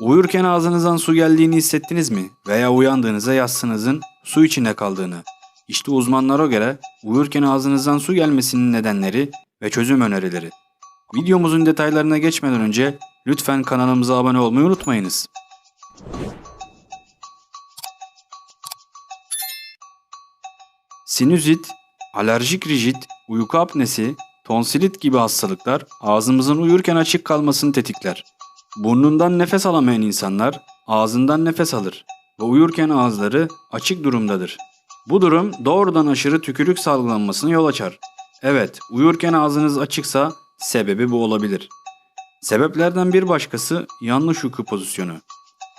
Uyurken ağzınızdan su geldiğini hissettiniz mi? Veya uyandığınızda yastığınızın su içinde kaldığını. İşte uzmanlara göre uyurken ağzınızdan su gelmesinin nedenleri ve çözüm önerileri. Videomuzun detaylarına geçmeden önce lütfen kanalımıza abone olmayı unutmayınız. Sinüzit, alerjik rijit, uyku apnesi, tonsilit gibi hastalıklar ağzımızın uyurken açık kalmasını tetikler. Burnundan nefes alamayan insanlar ağzından nefes alır ve uyurken ağızları açık durumdadır. Bu durum doğrudan aşırı tükürük salgılanmasına yol açar. Evet, uyurken ağzınız açıksa sebebi bu olabilir. Sebeplerden bir başkası yanlış uyku pozisyonu.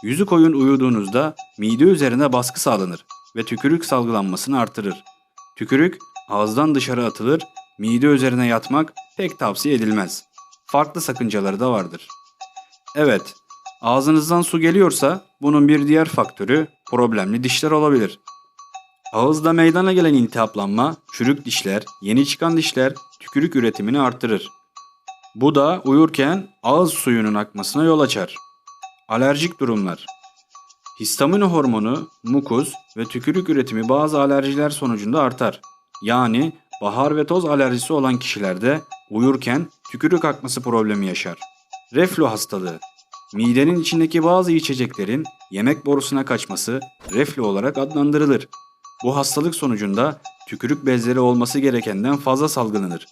Yüzü koyun uyuduğunuzda mide üzerine baskı sağlanır ve tükürük salgılanmasını artırır. Tükürük ağızdan dışarı atılır, mide üzerine yatmak pek tavsiye edilmez. Farklı sakıncaları da vardır. Evet, ağzınızdan su geliyorsa bunun bir diğer faktörü problemli dişler olabilir. Ağızda meydana gelen iltihaplanma, çürük dişler, yeni çıkan dişler tükürük üretimini artırır. Bu da uyurken ağız suyunun akmasına yol açar. Alerjik durumlar. Histamin hormonu, mukus ve tükürük üretimi bazı alerjiler sonucunda artar. Yani bahar ve toz alerjisi olan kişilerde uyurken tükürük akması problemi yaşar. Reflü hastalığı. Midenin içindeki bazı içeceklerin yemek borusuna kaçması reflü olarak adlandırılır. Bu hastalık sonucunda tükürük bezleri olması gerekenden fazla salgılanır.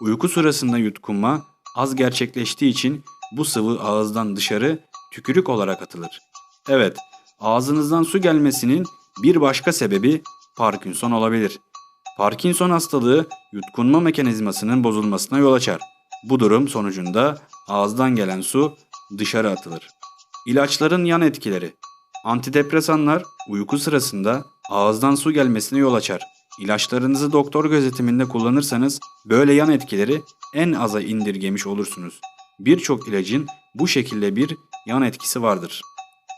Uyku sırasında yutkunma az gerçekleştiği için bu sıvı ağızdan dışarı tükürük olarak atılır. Evet, ağzınızdan su gelmesinin bir başka sebebi Parkinson olabilir. Parkinson hastalığı yutkunma mekanizmasının bozulmasına yol açar. Bu durum sonucunda ağızdan gelen su dışarı atılır. İlaçların yan etkileri. Antidepresanlar uyku sırasında ağızdan su gelmesine yol açar. İlaçlarınızı doktor gözetiminde kullanırsanız böyle yan etkileri en aza indirgemiş olursunuz. Birçok ilacın bu şekilde bir yan etkisi vardır.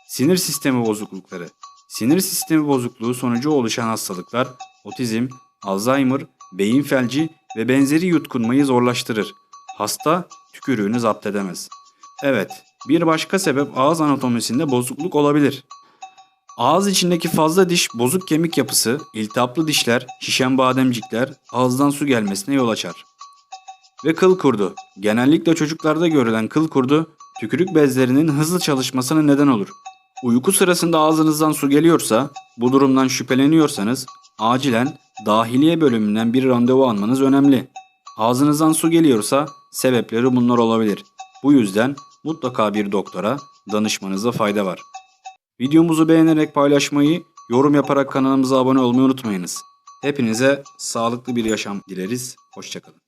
Sinir sistemi bozuklukları. Sinir sistemi bozukluğu sonucu oluşan hastalıklar otizm, Alzheimer, beyin felci ve benzeri yutkunmayı zorlaştırır. Hasta tükürüğünü zapt edemez. Evet, bir başka sebep ağız anatomisinde bozukluk olabilir. Ağız içindeki fazla diş, bozuk kemik yapısı, iltihaplı dişler, şişen bademcikler ağızdan su gelmesine yol açar. Ve kıl kurdu. Genellikle çocuklarda görülen kıl kurdu, tükürük bezlerinin hızlı çalışmasına neden olur. Uyku sırasında ağzınızdan su geliyorsa, bu durumdan şüpheleniyorsanız acilen dahiliye bölümünden bir randevu almanız önemli. Ağzınızdan su geliyorsa sebepleri bunlar olabilir. Bu yüzden mutlaka bir doktora danışmanıza fayda var. Videomuzu beğenerek paylaşmayı, yorum yaparak kanalımıza abone olmayı unutmayınız. Hepinize sağlıklı bir yaşam dileriz. Hoşçakalın.